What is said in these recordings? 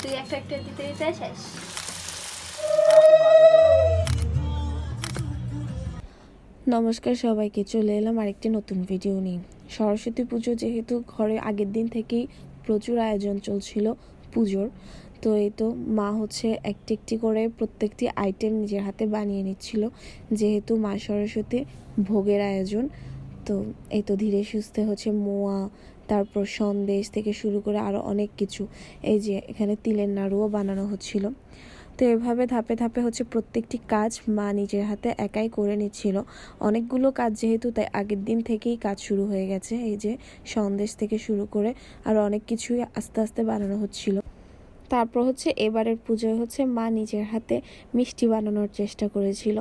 তুই একটা একটা দিতে দিতে শেষ। নমস্কার সবাইকে, চলে এলাম আরেকটি নতুন ভিডিও নিয়ে। সরস্বতী পুজো যেহেতু ঘরে আগের দিন থেকেই প্রচুর আয়োজন চলছিল পুজোর, তো এই তো মা হচ্ছে একটি একটি করে প্রত্যেকটি আইটেম নিজের হাতে বানিয়ে নিচ্ছিল, যেহেতু মা সরস্বতী ভোগের আয়োজন। তো এই তো ধীরে সুস্থে হচ্ছে মোয়া, তারপর সন্দেশ থেকে শুরু করে আরও অনেক কিছু। এই যে এখানে তিলের নাড়ুও বানানো হচ্ছিল। তো এভাবে ধাপে ধাপে হচ্ছে প্রত্যেকটি কাজ মা নিজের হাতে একাই করে নিচ্ছিল। অনেকগুলো কাজ যেহেতু তাই আগের দিন থেকেই কাজ শুরু হয়ে গেছে। এই যে সন্দেশ থেকে শুরু করে আর অনেক কিছুই আস্তে আস্তে বানানো হচ্ছিল। তারপর হচ্ছে এবারের পুজোয় হচ্ছে মা নিজের হাতে মিষ্টি বানানোর চেষ্টা করেছিল।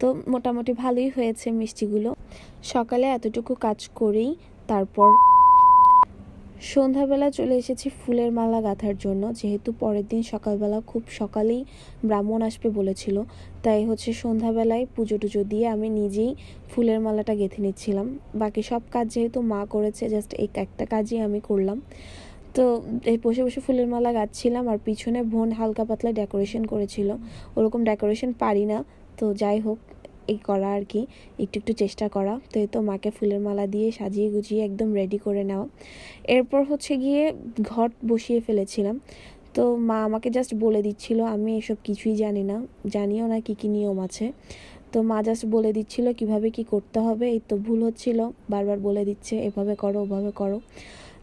তো মোটামুটি ভালোই হয়েছে মিষ্টিগুলো। সকালে এতটুকু কাজ করেই তারপর সন্ধ্যাবেলা চলে এসেছি ফুলের মালা গাঁথার জন্য। যেহেতু পরের দিন সকালবেলা খুব সকালেই ব্রাহ্মণ আসবে বলেছিল, তাই হচ্ছে সন্ধ্যাবেলায় পুজো টুজো দিয়ে আমি নিজেই ফুলের মালাটা গেঁথে নিচ্ছিলাম। বাকি সব কাজ যেহেতু মা করেছে জাস্ট এই একটা কাজই আমি করলাম। তো এই বসে বসে ফুলের মালা গাচ্ছিলাম আর পিছনে বোন হালকা পাতলা ডেকোরেশন করেছিল। ওরকম ডেকোরেশন পারি না, তো যাই হোক, এই করা আর কি, একটু একটু চেষ্টা করা। তো এই তো মাকে ফুলের মালা দিয়ে সাজিয়ে গুজিয়ে একদম রেডি করে নেওয়া। এরপর হচ্ছে গিয়ে ঘট বসিয়ে ফেলেছিলাম। তো মা আমাকে জাস্ট বলে দিচ্ছিল, আমি এসব কিছুই জানি না, জানিও না কী কী নিয়ম আছে। তো মা জাস্ট বলে দিচ্ছিল কীভাবে কি করতে হবে, এই তো ভুল হচ্ছিল, বারবার বলে দিচ্ছে, এভাবে করো, ওভাবে করো।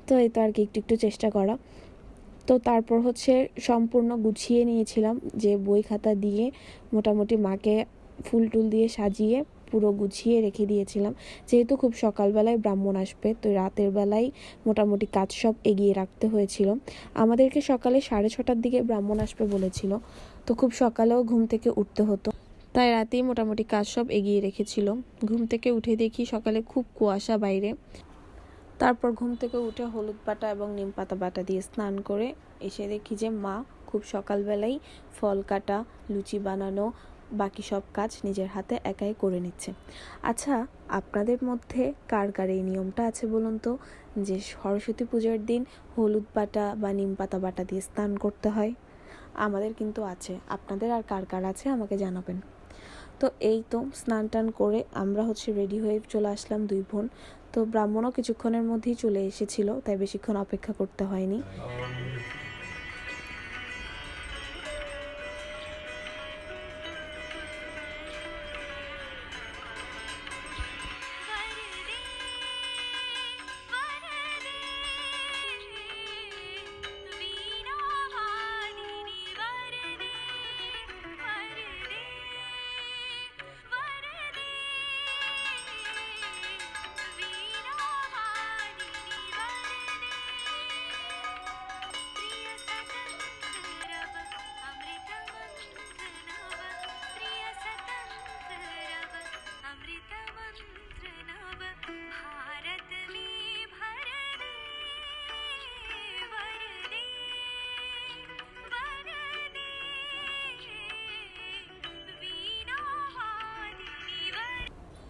তো এই তো আর কি একটু একটু চেষ্টা করা। তো তারপর হচ্ছে সম্পূর্ণ গুছিয়ে নিয়েছিলাম যে বই খাতা দিয়ে মোটামুটি মাকে ফুল টুল দিয়ে সাজিয়ে পুরো গুছিয়ে রেখে দিয়েছিলাম। যেহেতু খুব সকালবেলায় ব্রাহ্মণ আসবে, তো রাতের বেলায় মোটামুটি কাজ সব এগিয়ে রাখতে হয়েছিল। আমাদেরকে সকালে সাড়ে ছটার দিকে ব্রাহ্মণ আসবে বলেছিল, তো খুব সকালেও ঘুম থেকে উঠতে হতো। তাই রাতেই মোটামুটি কাজ সব এগিয়ে রেখেছিল। ঘুম থেকে উঠে দেখি সকালে খুব কুয়াশা বাইরে। তারপর ঘুম থেকে উঠে হলুদ বাটা এবং নিম পাতা বাটা দিয়ে স্নান করে এসে দেখি যে মা খুব সকালবেলাই ফল কাটা, লুচি বানানো, বাকি সব কাজ নিজের হাতে একাই করে নিচ্ছে। আচ্ছা আপনাদের মধ্যে কার কার এই নিয়মটা আছে বলুন তো? যে সরস্বতী পূজার দিন হলুদ বাটা বা নিম পাতা বাটা দিয়ে স্নান করতে হয়? আমাদের কিন্তু আছে। আপনাদের আর কার কার আছে আমাকে জানাবেন। তো এই তো স্নান টান করে আমরা হচ্ছে রেডি হয়ে চলে আসলাম দুই বোন। তো ব্রাহ্মণও কিছুক্ষণের মধ্যেই চলে এসেছিল তাই বেশিক্ষণ অপেক্ষা করতে হয়নি।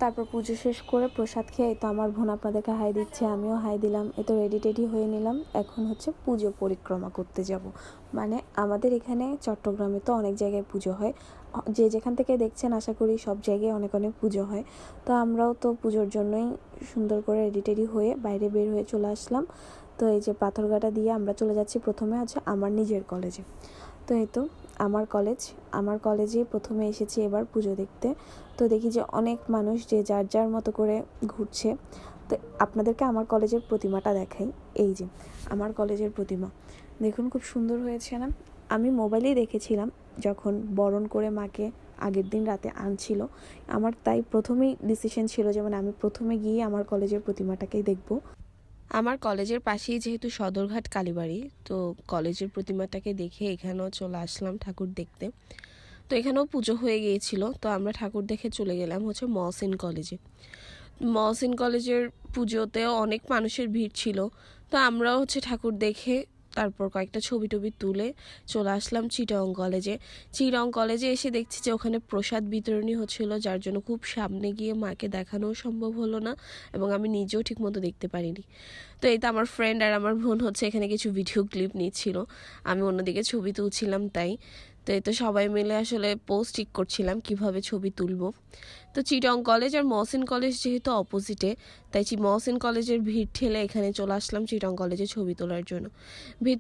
তারপর পুজো শেষ করে প্রসাদ খেয়ে তো আমার বোন আপনাদেরকে হাই দিচ্ছে, আমিও হাই দিলাম এ তো রেডি টেডি হয়ে নিলাম। এখন হচ্ছে পুজো পরিক্রমা করতে যাব। মানে আমাদের এখানে চট্টগ্রামে তো অনেক জায়গায় পুজো হয়। যে যেখান থেকে দেখছেন, আশা করি সব জায়গায় অনেক অনেক পুজো হয়। তো আমরাও তো পুজোর জন্যই সুন্দর করে রেডি টেডি হয়ে বাইরে বের হয়ে চলে আসলাম। তো এই যে পাথরঘাটা দিয়ে আমরা চলে যাচ্ছি প্রথমে আছে আমার নিজের কলেজে তো এই তো? আমার কলেজ, আমার কলেজে প্রথমে এসেছি এবার পুজো দেখতে। তো দেখি যে অনেক মানুষ যে যার যার মতো করে ঘুরছে। তো আপনাদেরকে আমার কলেজের প্রতিমাটা দেখাই। এই যে, আমার কলেজের প্রতিমা। দেখুন খুব সুন্দর হয়েছে না? আমি মোবাইলেই দেখেছিলাম যখন বরণ করে মাকে আগের দিন রাতে আনছিল। আমার তাই প্রথমেই ডিসিশন ছিল যে মানে আমি প্রথমে গিয়ে আমার কলেজের প্রতিমাটাকেই দেখব। আমার কলেজের পাশেই যেহেতু সদরঘাট কালীবাড়ি, তো কলেজের প্রতিমাটাকে দেখে এখানেও চলে আসলাম ঠাকুর দেখতে। তো এখানেও পুজো হয়ে গিয়েছিল, তো আমরা ঠাকুর দেখে চলে গেলাম হচ্ছে মহসিন কলেজে। মহসিন কলেজের পুজোতেও অনেক মানুষের ভিড় ছিল, তো আমরাও হচ্ছে ঠাকুর দেখে তারপর কয়েকটা ছবি টবি তুলে চলে আসলাম চিটং কলেজে। চিটং কলেজে এসে দেখছি যে ওখানে প্রসাদ বিতরণী হচ্ছিল, যার জন্য খুব সামনে গিয়ে মাকে দেখানোও সম্ভব হলো না এবং আমি নিজেও ঠিকমতো দেখতে পারিনি। তো এই তো আমার ফ্রেন্ড আর আমার বোন হচ্ছে এখানে কিছু ভিডিও ক্লিপ নিচ্ছিল। আমি অন্যদিকে ছবি তুলছিলাম তাই। তো এই তো সবাই মিলে আসলে পোস্ট ঠিক করছিলাম কীভাবে ছবি তুলব। তো চিটং কলেজ আর মহসিন কলেজ যেহেতু অপোজিটে তাই চি মহসিন কলেজের ভিড় ঠেলে এখানে চলে আসলাম চিটং কলেজে ছবি তোলার জন্য।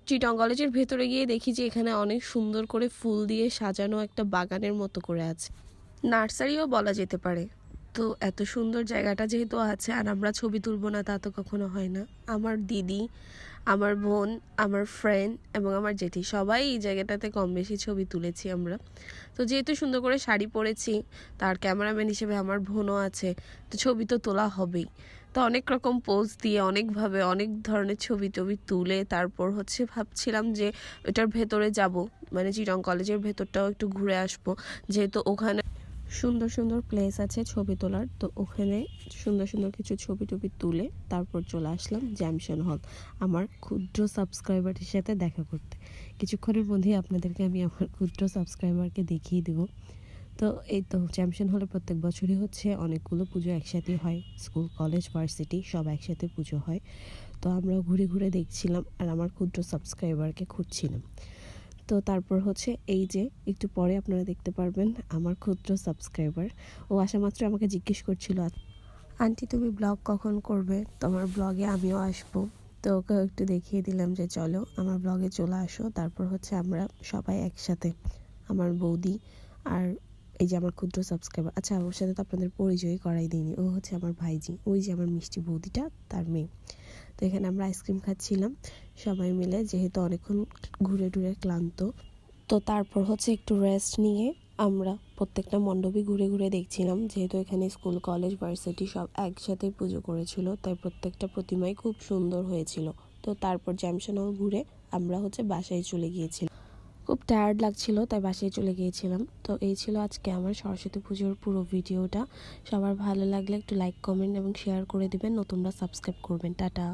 চিটং কলেজের ভেতরে গিয়ে দেখি যে এখানে অনেক সুন্দর করে ফুল দিয়ে সাজানো একটা বাগানের মতো করে আছে। নার্সারিও বলা যেতে পারে। তো এত সুন্দর জায়গাটা যেহেতু আছে, আর আমরা ছবি তুলবো না তা তো কখনো হয় না। আমার দিদি, আমার বোন, আমার ফ্রেন্ড এবং আমার জেঠি, সবাই এই জায়গাটাতে কম বেশি ছবি তুলেছি আমরা। তো যেহেতু সুন্দর করে শাড়ি পরেছি, তার ক্যামেরাম্যান হিসেবে আমার বোনও আছে, তো ছবি তো তোলা হবেই। তো অনেক রকম পোজ দিয়ে, অনেকভাবে অনেক ধরনের ছবি টবি তুলে তারপর হচ্ছে ভাবছিলাম যে ওটার ভেতরে যাব মানে চিরং কলেজের ভেতরটাও একটু ঘুরে আসব। যেহেতু ওখানে সুন্দর সুন্দর প্লেস আছে ছবি তোলার। তো ওখানে সুন্দর সুন্দর কিছু ছবি টবি তুলে তারপর চলে আসলাম জ্যামশন হল আমার ক্ষুদ্র সাবস্ক্রাইবারের সাথে দেখা করতে। কিছুক্ষণের মধ্যেই আপনাদেরকে আমি আমার ক্ষুদ্র সাবস্ক্রাইবারকে দেখিয়ে দেব। তো এই তো জ্যামশন হলে প্রত্যেক বছরই হচ্ছে অনেকগুলো পুজো একসাথে হয়। স্কুল কলেজ ভার্সিটি সব একসাথে পুজো হয়। তো আমরা ঘুরে ঘুরে দেখছিলাম আর আমার ক্ষুদ্র সাবস্ক্রাইবারকে খুঁজছিলাম। তো তারপর হচ্ছে এই যে একটু পরে আপনারা দেখতে পারবেন আমার ক্ষুদ্র সাবস্ক্রাইবার ও আসা মাত্র আমাকে জিজ্ঞেস করছিল, আন্টি, তুমি ব্লগ কখন করবে? তোমার ব্লগে আমিও আসব। তো ওকে একটু দেখিয়ে দিলাম যে, চলো আমার ব্লগে চলে আসো। তারপর হচ্ছে আমরা সবাই একসাথে, আমার বৌদি আর এই যে আমার ক্ষুদ্র সাবস্ক্রাইবার আচ্ছা ওর সাথে তো আপনাদের পরিচয় করাই দিইনি। ও হচ্ছে আমার ভাইজি, ওই যে আমার মিষ্টি বৌদিটা, তার মেয়ে। তো এখানে আমরা আইসক্রিম খাচ্ছিলাম। সবাই মিলে, যেহেতু অনেকক্ষণ ঘুরে টুরে ক্লান্ত। তো তারপর হচ্ছে একটু রেস্ট নিয়ে আমরা প্রত্যেকটা মণ্ডপই ঘুরে ঘুরে দেখছিলাম। যেহেতু এখানে স্কুল কলেজ ভার্সিটি সব একসাথে পুজো করেছিল, তাই প্রত্যেকটা প্রতিমাই খুব সুন্দর হয়েছিল। তো তারপর জ্যামশন হল ঘুরে আমরা হচ্ছে বাসায় চলে গিয়েছিলাম। খুব টায়ার্ড লাগছিল, তাই বাসায় চলে গিয়েছিলাম। তো এই ছিল আজকে আমার সরস্বতী পুজোর পুরো ভিডিওটা। সবার ভালো লাগলে একটু লাইক কমেন্ট এবং শেয়ার করে দিবেন। নতুনরা সাবস্ক্রাইব করবেন। টাটা।